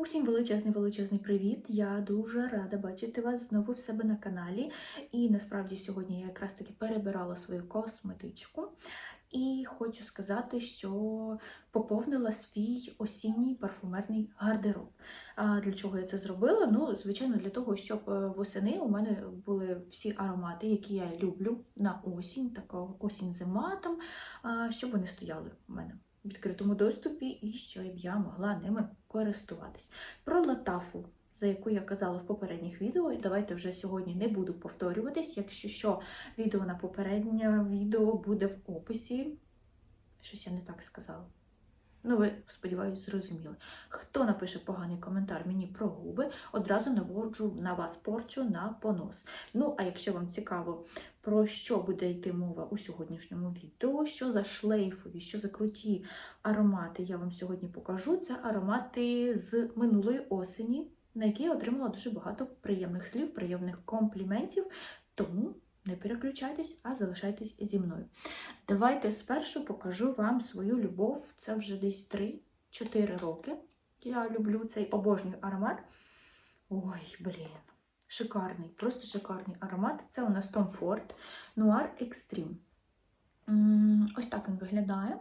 Усім величезний величезний привіт! Я дуже рада бачити вас знову в себе на каналі. І насправді сьогодні я якраз таки перебирала свою косметичку. І хочу сказати, що поповнила свій осінній парфумерний гардероб. А для чого я це зробила? Ну, звичайно, для того, щоб е, восени у мене були всі аромати, які я люблю на осінь, така осінь-зима там, щоб вони стояли у мене відкритому доступі і щоб я могла ними користуватись. Про латафу, за яку я казала в попередніх відео, давайте вже сьогодні не буду повторюватись. Якщо що, відео на попереднє відео буде в описі. Щось я не так сказала. Ну, ви, сподіваюся, зрозуміли. Хто напише поганий коментар мені про губи, одразу наводжу на вас порчу на понос. Ну, а якщо вам цікаво, про що буде йти мова у сьогоднішньому відео, що за шлейфові, що за круті аромати я вам сьогодні покажу. Це аромати з минулої осені, на які я отримала дуже багато приємних слів, приємних компліментів. Тому не переключайтесь, а залишайтесь зі мною. Давайте спершу покажу вам свою любов. Це вже десь 3-4 роки. Я люблю цей обожній аромат. Ой, блін, шикарний, просто шикарний аромат. Це у нас Tom Ford Noir Extreme. Ось так він виглядає.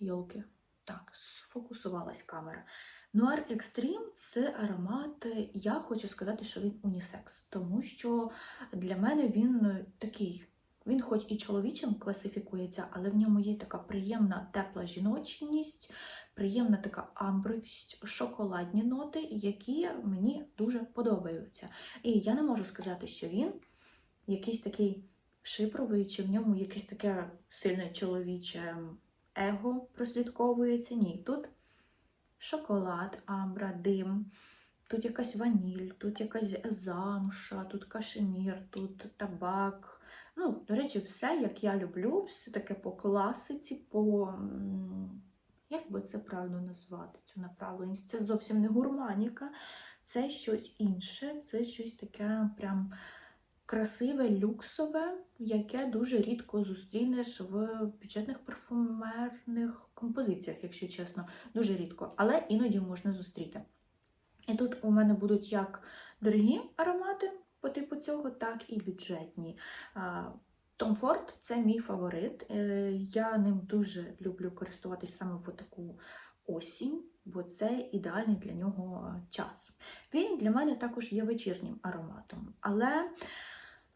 Йолки. Так, сфокусувалась камера. Noir Extreme це аромат, я хочу сказати, що він унісекс, тому що для мене він такий, він хоч і чоловічим класифікується, але в ньому є така приємна тепла жіночність, приємна така амбровість, шоколадні ноти, які мені дуже подобаються. І я не можу сказати, що він якийсь такий шипровий, чи в ньому якесь таке сильне чоловіче его прослідковується. Ні, тут шоколад, амбра, дим, тут якась ваніль, тут якась замша, тут кашемір, тут табак. Ну, до речі, все, як я люблю, все таке по класиці, по. Як би це правильно назвати, цю направленість? Це зовсім не гурманіка, це щось інше, це щось таке прям красиве, люксове, яке дуже рідко зустрінеш в бюджетних парфумерних композиціях, якщо чесно, дуже рідко, але іноді можна зустріти. І тут у мене будуть як дорогі аромати по типу цього, так і бюджетні. Tom Ford – це мій фаворит. Е, Я ним дуже люблю користуватись саме в таку осінь, бо це ідеальний для нього час. Він для мене також є вечірнім ароматом, але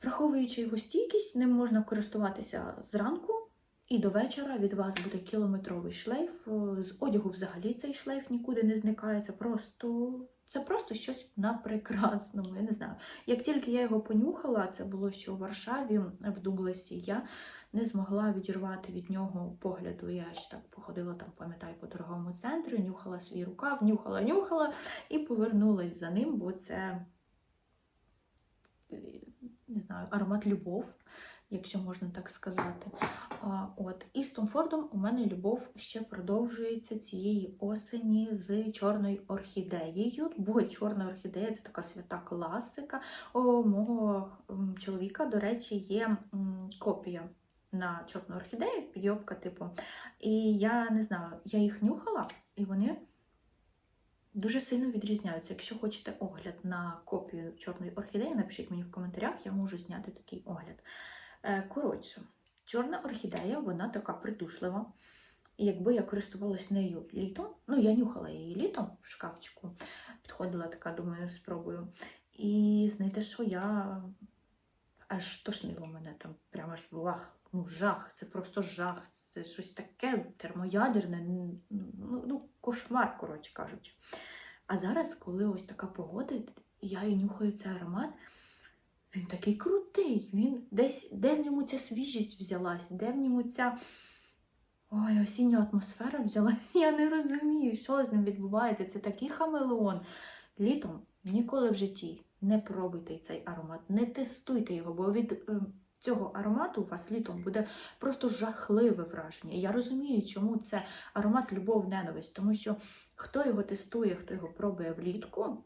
враховуючи його стійкість, ним можна користуватися зранку. І до вечора від вас буде кілометровий шлейф. З одягу взагалі цей шлейф нікуди не зникає. Це просто, це просто щось на прекрасному. Я не знаю. Як тільки я його понюхала, це було ще у Варшаві в Дублесі, я не змогла відірвати від нього погляду. Я ж так походила там, пам'ятаю, по торговому центру, нюхала свій рукав, нюхала, нюхала і повернулась за ним, бо це не знаю, аромат любов, якщо можна так сказати. От. І з Томфордом у мене любов ще продовжується цієї осені з чорною орхідеєю, бо чорна орхідея це така свята класика. У мого чоловіка, до речі, є копія на чорну орхідею, підйобка, типу. І я не знаю, я їх нюхала, і вони. Дуже сильно відрізняються. Якщо хочете огляд на копію чорної орхідеї, напишіть мені в коментарях, я можу зняти такий огляд. Е, Коротше, чорна орхідея, вона така придушлива. Якби я користувалась нею літом, ну я нюхала її літом в шкафчику, підходила така, думаю, спробую. І знаєте, що я аж тошнило мене там, прямо аж вах, ну жах, це просто жах. Це щось таке термоядерне, ну, ну кошмар, коротше кажучи. А зараз, коли ось така погода, я і нюхаю цей аромат, він такий крутий. Він десь, де в ньому ця свіжість взялась, де в ньому ця ой, осіння атмосфера взялась. Я не розумію, що з ним відбувається. Це такий хамелеон. Літом ніколи в житті не пробуйте цей аромат, не тестуйте його, бо від е, цього аромату у вас літом буде просто жахливе враження. Я розумію, чому це аромат любов-ненависть, тому що хто його тестує, хто його пробує влітку,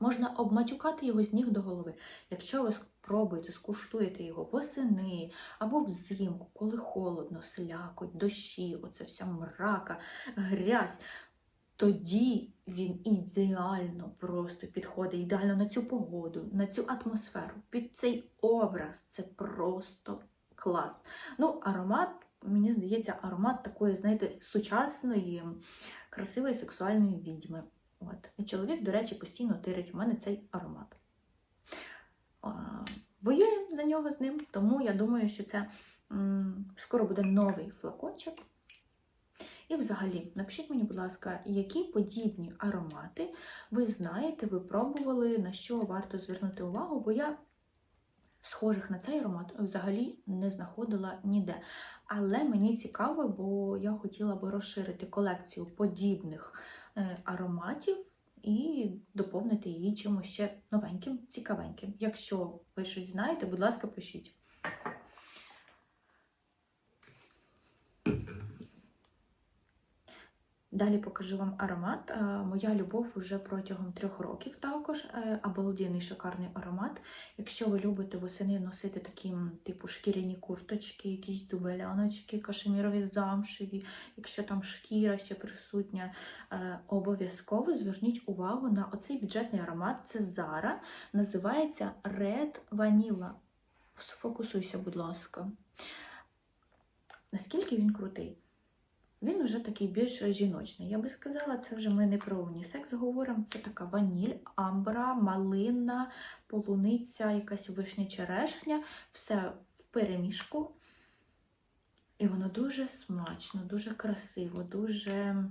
можна обматюкати його з ніг до голови. Якщо ви спробуєте, скуштуєте його восени або взимку, коли холодно, слякоть, дощі, оце вся мрака, грязь. тоді він ідеально просто підходить, ідеально на цю погоду, на цю атмосферу, під цей образ. Це просто клас. Ну, аромат, мені здається, аромат такої, знаєте, сучасної, красивої сексуальної відьми. От. Чоловік, до речі, постійно тирить у мене цей аромат. Воюємо за нього з ним, тому я думаю, що це скоро буде новий флакончик. І взагалі, напишіть мені, будь ласка, які подібні аромати ви знаєте, ви пробували, на що варто звернути увагу, бо я схожих на цей аромат взагалі не знаходила ніде. Але мені цікаво, бо я хотіла би розширити колекцію подібних ароматів і доповнити її чимось ще новеньким, цікавеньким. Якщо ви щось знаєте, будь ласка, пишіть. Далі покажу вам аромат. Е, Моя любов вже протягом трьох років також. Е, Обалденний шикарний аромат. Якщо ви любите восени носити такі типу шкіряні курточки, якісь дубеляночки, кашемірові замшеві, якщо там шкіра ще присутня, е, обов'язково зверніть увагу на оцей бюджетний аромат. Це Zara. Називається Red Vanilla. Сфокусуйся, будь ласка. Наскільки він крутий? Він вже такий більш жіночний. Я би сказала, це вже ми не про унісекс говоримо. Це така ваніль, амбра, малина, полуниця, якась вишня черешня, все в перемішку. І воно дуже смачно, дуже красиво, дуже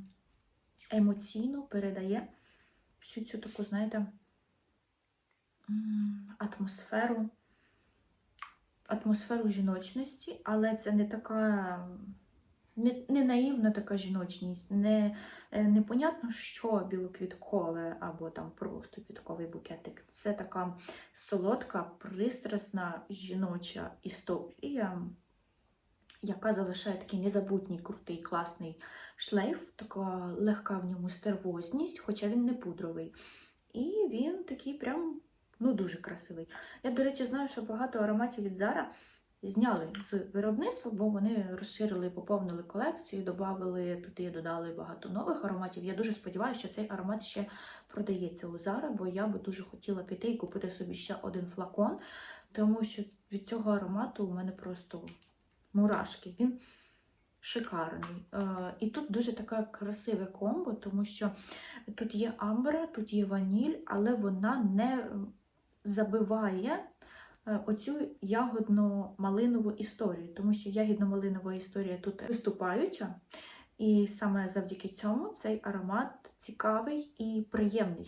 емоційно передає всю цю таку, знаєте, атмосферу, атмосферу жіночності, але це не така не, не наївна така жіночність, не, е, непонятно, що білоквіткове або там просто квітковий букетик. Це така солодка, пристрасна жіноча історія, яка залишає такий незабутній, крутий, класний шлейф, така легка в ньому стервозність, хоча він не пудровий. І він такий прям ну, дуже красивий. Я, до речі, знаю, що багато ароматів від Zara зняли з виробництва, бо вони розширили, поповнили колекцію, додали туди, додали багато нових ароматів. Я дуже сподіваюся, що цей аромат ще продається у Zara, бо я би дуже хотіла піти і купити собі ще один флакон, тому що від цього аромату у мене просто мурашки. Він шикарний. Е, І тут дуже таке красиве комбо, тому що тут є амбра, тут є ваніль, але вона не забиває оцю ягодно-малинову історію, тому що ягідно-малинова історія тут виступаюча, і саме завдяки цьому цей аромат цікавий і приємний,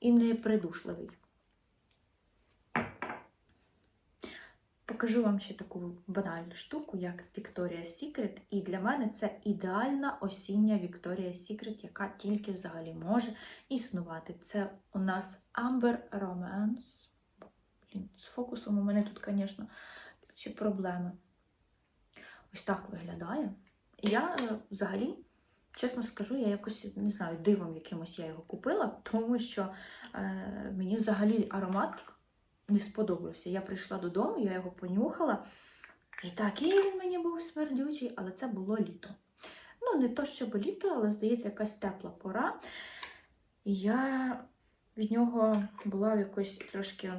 і не придушливий. Покажу вам ще таку банальну штуку, як Victoria's Secret. І для мене це ідеальна осіння Victoria's Secret, яка тільки взагалі може існувати. Це у нас Amber Romance. Блін, з фокусом у мене тут, звісно, ще проблеми. Ось так виглядає. Я е, взагалі, чесно скажу, я якось не знаю, дивом якимось я його купила, тому що е, мені взагалі аромат не сподобався. Я прийшла додому, я його понюхала. І такий він мені був смердючий, але це було літо. Ну, не то, щоб літо, але здається, якась тепла пора. І я від нього була якось трошки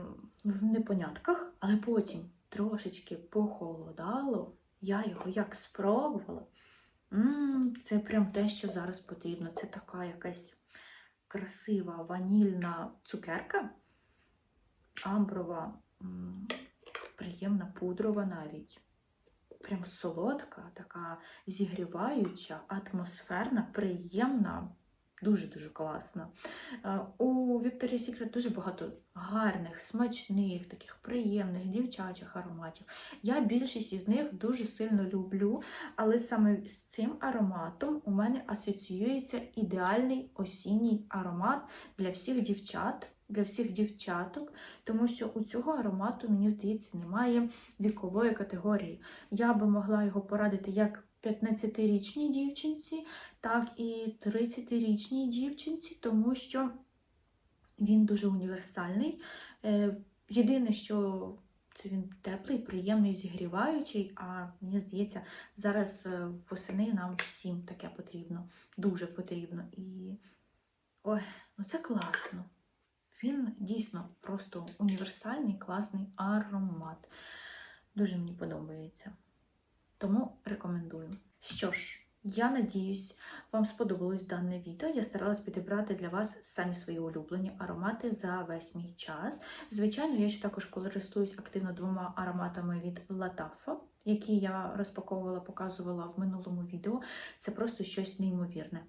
в непонятках, але потім трошечки похолодало. Я його як спробувала. М-м, це прям те, що зараз потрібно. Це така якась красива ванільна цукерка амброва, м, приємна пудрова навіть. Прям солодка, така зігріваюча, атмосферна, приємна, дуже-дуже класна. Е, У Victoria's Secret дуже багато гарних, смачних, таких приємних дівчачих ароматів. Я більшість із них дуже сильно люблю, але саме з цим ароматом у мене асоціюється ідеальний осінній аромат для всіх дівчат для всіх дівчаток, тому що у цього аромату, мені здається, немає вікової категорії. Я би могла його порадити як 15-річній дівчинці, так і 30-річній дівчинці, тому що він дуже універсальний. Е, Єдине, що це він теплий, приємний, зігріваючий. А мені здається, зараз е, восени нам всім таке потрібно. Дуже потрібно. І ой, ну це класно. Він дійсно просто універсальний, класний аромат. Дуже мені подобається. Тому рекомендую. Що ж, я надіюсь, вам сподобалось дане відео. Я старалась підібрати для вас самі свої улюблені аромати за весь мій час. Звичайно, я ще також користуюсь активно двома ароматами від Lataffa, які я розпаковувала, показувала в минулому відео. Це просто щось неймовірне.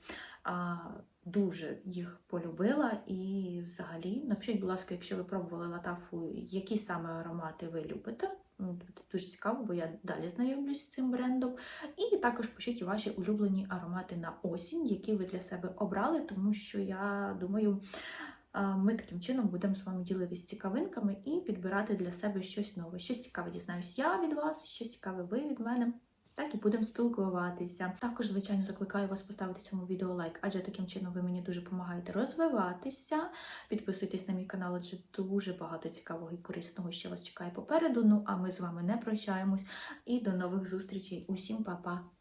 А, дуже їх полюбила і взагалі напишіть, будь ласка, якщо ви пробували латафу, які саме аромати ви любите. М, Дуже цікаво, бо я далі знайомлюсь з цим брендом. І також пишіть ваші улюблені аромати на осінь, які ви для себе обрали, тому що я думаю, ми таким чином будемо з вами ділитися цікавинками і підбирати для себе щось нове. Щось цікаве дізнаюсь я від вас, щось цікаве ви від мене. Так і будемо спілкуватися. Також, звичайно, закликаю вас поставити цьому відео лайк, адже таким чином ви мені дуже допомагаєте розвиватися. Підписуйтесь на мій канал, адже дуже багато цікавого і корисного ще вас чекає попереду. Ну а ми з вами не прощаємось. І до нових зустрічей. Усім па-па!